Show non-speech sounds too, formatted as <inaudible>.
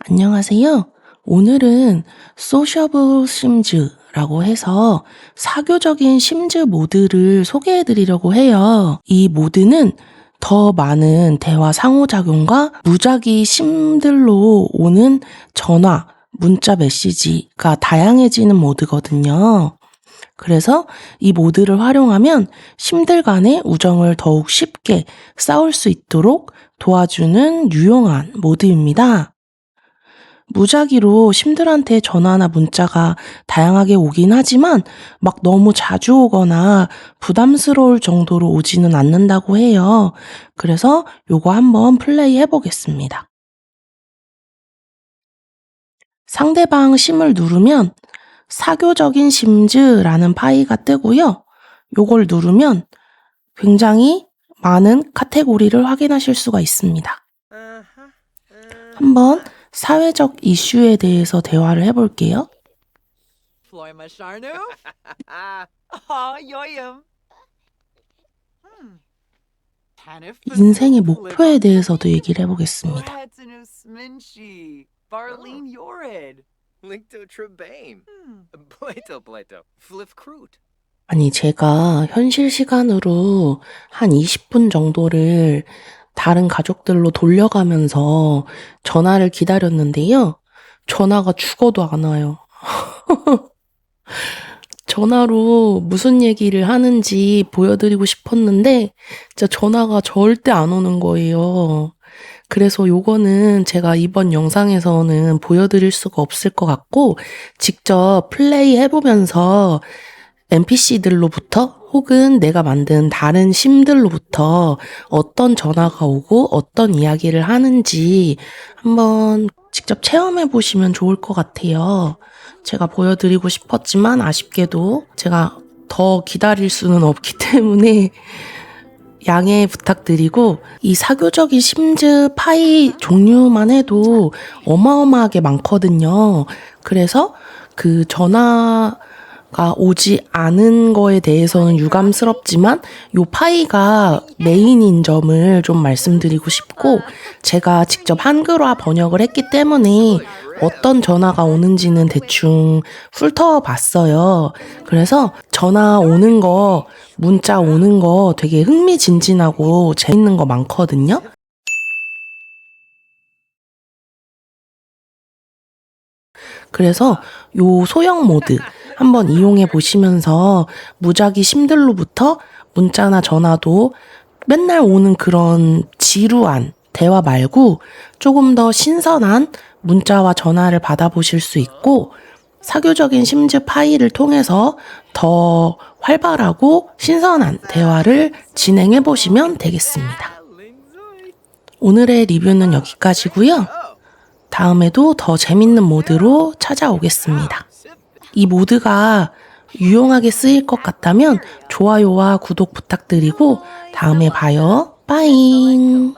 안녕하세요. 오늘은 소셔블 심즈라고 해서 사교적인 심즈 모드를 소개해 드리려고 해요. 이 모드는 더 많은 대화 상호작용과 무작위 심들로 오는 전화, 문자 메시지가 다양해지는 모드거든요. 그래서 이 모드를 활용하면 심들 간의 우정을 더욱 쉽게 쌓을 수 있도록 도와주는 유용한 모드입니다. 무작위로 심들한테 전화나 문자가 다양하게 오긴 하지만 막 너무 자주 오거나 부담스러울 정도로 오지는 않는다고 해요. 그래서 요거 한번 플레이 해보겠습니다. 상대방 심을 누르면 사교적인 심즈라는 파이가 뜨고요. 요걸 누르면 굉장히 많은 카테고리를 확인하실 수가 있습니다. 한번 사회적 이슈에 대해서 대화를 해볼게요. Aw, yoyum. Hmm. Tanif 인생의 목표에 대해서도 얘기를 해보겠습니다. Barlene. Linkto. Hmm. Plato Plato. 아니, 제가 현실 시간으로 한 20분 정도를 다른 가족들로 돌려가면서 전화를 기다렸는데요. 전화가 죽어도 안 와요. <laughs> 전화로 무슨 얘기를 하는지 보여드리고 싶었는데, 진짜 전화가 절대 안 오는 거예요. 그래서 요거는 제가 이번 영상에서는 보여드릴 수가 없을 것 같고, 직접 플레이 해보면서 NPC들로부터 혹은 내가 만든 다른 심들로부터 어떤 전화가 오고 어떤 이야기를 하는지 한번 직접 체험해 보시면 좋을 것 같아요. 제가 보여드리고 싶었지만 아쉽게도 제가 더 기다릴 수는 없기 <laughs> 때문에 양해 부탁드리고 이 사교적인 심즈 파이 종류만 해도 어마어마하게 많거든요. 그래서 그 전화 가 오지 않은 거에 대해서는 유감스럽지만 요 파이가 메인인 점을 좀 말씀드리고 싶고 제가 직접 한글화 번역을 했기 때문에 어떤 전화가 오는지는 대충 훑어봤어요. 그래서 전화 오는 거, 문자 오는 거 되게 흥미진진하고 재밌는 거 많거든요. 그래서 요 소형 모드 한번 이용해 보시면서 무작위 심들로부터 문자나 전화도 맨날 오는 그런 지루한 대화 말고 조금 더 신선한 문자와 전화를 받아보실 수 있고 사교적인 심즈 파일을 통해서 더 활발하고 신선한 대화를 진행해 보시면 되겠습니다. 오늘의 리뷰는 여기까지고요. 다음에도 더 재밌는 모드로 찾아오겠습니다. 이 모드가 유용하게 쓰일 것 같다면 좋아요와 구독 부탁드리고 다음에 봐요. 빠잉.